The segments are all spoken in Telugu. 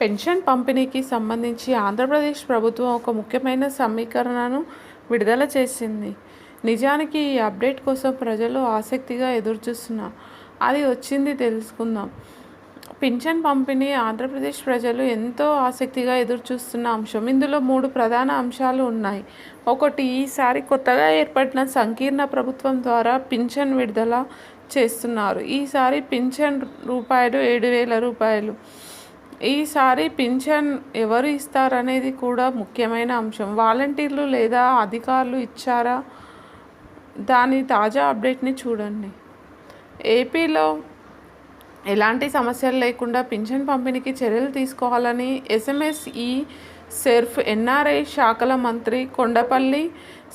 పెన్షన్ పంపిణీకి సంబంధించి ఆంధ్రప్రదేశ్ ప్రభుత్వం ఒక ముఖ్యమైన సమీకరణను విడుదల చేసింది. నిజానికి ఈ అప్డేట్ కోసం ప్రజలు ఆసక్తిగా ఎదురుచూస్తున్నారు అది వచ్చింది తెలుసుకుందాం. పింఛన్ పంపిణీ ఆంధ్రప్రదేశ్ ప్రజలు ఎంతో ఆసక్తిగా ఎదురుచూస్తున్న అంశం. ఇందులో మూడు ప్రధాన అంశాలు ఉన్నాయి. ఒకటి ఈసారి కొత్తగా ఏర్పడిన సంకీర్ణ ప్రభుత్వం ద్వారా పింఛన్ విడుదల చేస్తున్నారు. ఈసారి పింఛన్ రూపాయలు ఏడు వేల రూపాయలు. ఈసారి పింఛన్ ఎవరు ఇస్తారనేది కూడా ముఖ్యమైన అంశం. వాలంటీర్లు లేదా అధికారులు ఇచ్చారా? దాని తాజా అప్డేట్ని చూడండి. ఏపీలో ఎలాంటి సమస్యలు లేకుండా పింఛన్ పంపిణీకి చర్యలు తీసుకోవాలని ఎస్ఎంఎస్ఈ సెర్ఫ్ ఎన్ఆర్ఐ శాఖల మంత్రి కొండపల్లి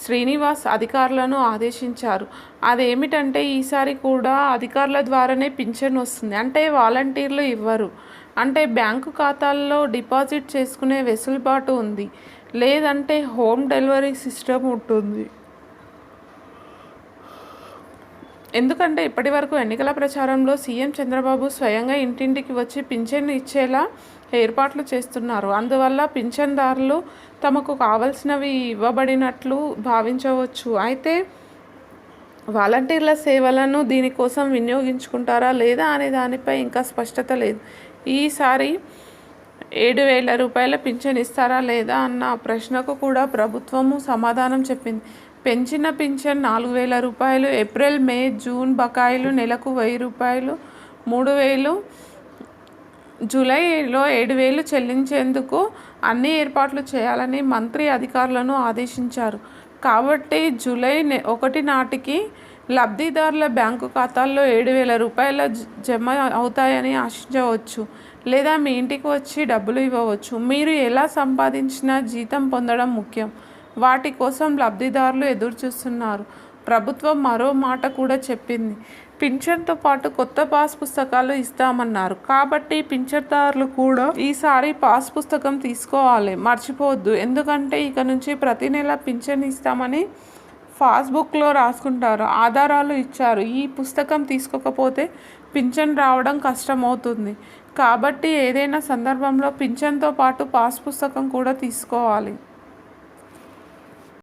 శ్రీనివాస్ అధికారులను ఆదేశించారు. అదేమిటంటే ఈసారి కూడా అధికారుల ద్వారానే పింఛన్ వస్తుంది. అంటే వాలంటీర్లు ఇవ్వరు. అంటే బ్యాంకు ఖాతాల్లో డిపాజిట్ చేసుకునే వెసులుబాటు ఉంది. లేదంటే హోమ్ డెలివరీ సిస్టమ్ ఉంటుంది. ఎందుకంటే ఇప్పటి వరకు ఎన్నికల ప్రచారంలో సీఎం చంద్రబాబు స్వయంగా ఇంటింటికి వచ్చి పింఛన్ ఇచ్చేలా ఏర్పాట్లు చేస్తున్నారు. అందువల్ల పింఛన్దారులు తమకు కావలసినవి ఇవ్వబడినట్లు భావించవచ్చు. అయితే వాలంటీర్ల సేవలను దీనికోసం వినియోగించుకుంటారా లేదా అనే దానిపై ఇంకా స్పష్టత లేదు. ఈసారి ఏడు వేల రూపాయల పింఛన్ ఇస్తారా లేదా అన్న ప్రశ్నకు కూడా ప్రభుత్వము సమాధానం చెప్పింది. పెంచిన పింఛన్ నాలుగు వేల రూపాయలు ఏప్రిల్ మే జూన్ బకాయిలు నెలకు వెయ్యి రూపాయలు మూడు వేలు జూలైలో ఏడు వేలు చెల్లించేందుకు అన్ని ఏర్పాట్లు చేయాలని మంత్రి అధికారులను ఆదేశించారు. కాబట్టి జూలై ఒకటి నాటికి లబ్ధిదారుల బ్యాంకు ఖాతాల్లో ఏడు వేల రూపాయల జ- జమ అవుతాయని ఆశించవచ్చు లేదా మీ ఇంటికి వచ్చి డబ్బులు ఇవ్వవచ్చు. మీరు ఎలా సంపాదించినా జీతం పొందడం ముఖ్యం. వాటి కోసం లబ్ధిదారులు ఎదురుచూస్తున్నారు. ప్రభుత్వం మరో మాట కూడా చెప్పింది. పింఛన్తో పాటు కొత్త పాస్ పుస్తకాలు ఇస్తామన్నారు. కాబట్టి పింఛన్దారులు కూడా ఈసారి పాస్ పుస్తకం తీసుకోవాలి. మర్చిపోవద్దు. ఎందుకంటే ఇక నుంచి ప్రతి నెల పింఛన్ ఇస్తామని పాస్బుక్లో రాసుకుంటారు. ఆధారాలు ఇచ్చారు. ఈ పుస్తకం తీసుకోకపోతే పింఛన్ రావడం కష్టమవుతుంది. కాబట్టి ఏదైనా సందర్భంలో పింఛన్తో పాటు పాస్ పుస్తకం కూడా తీసుకోవాలి.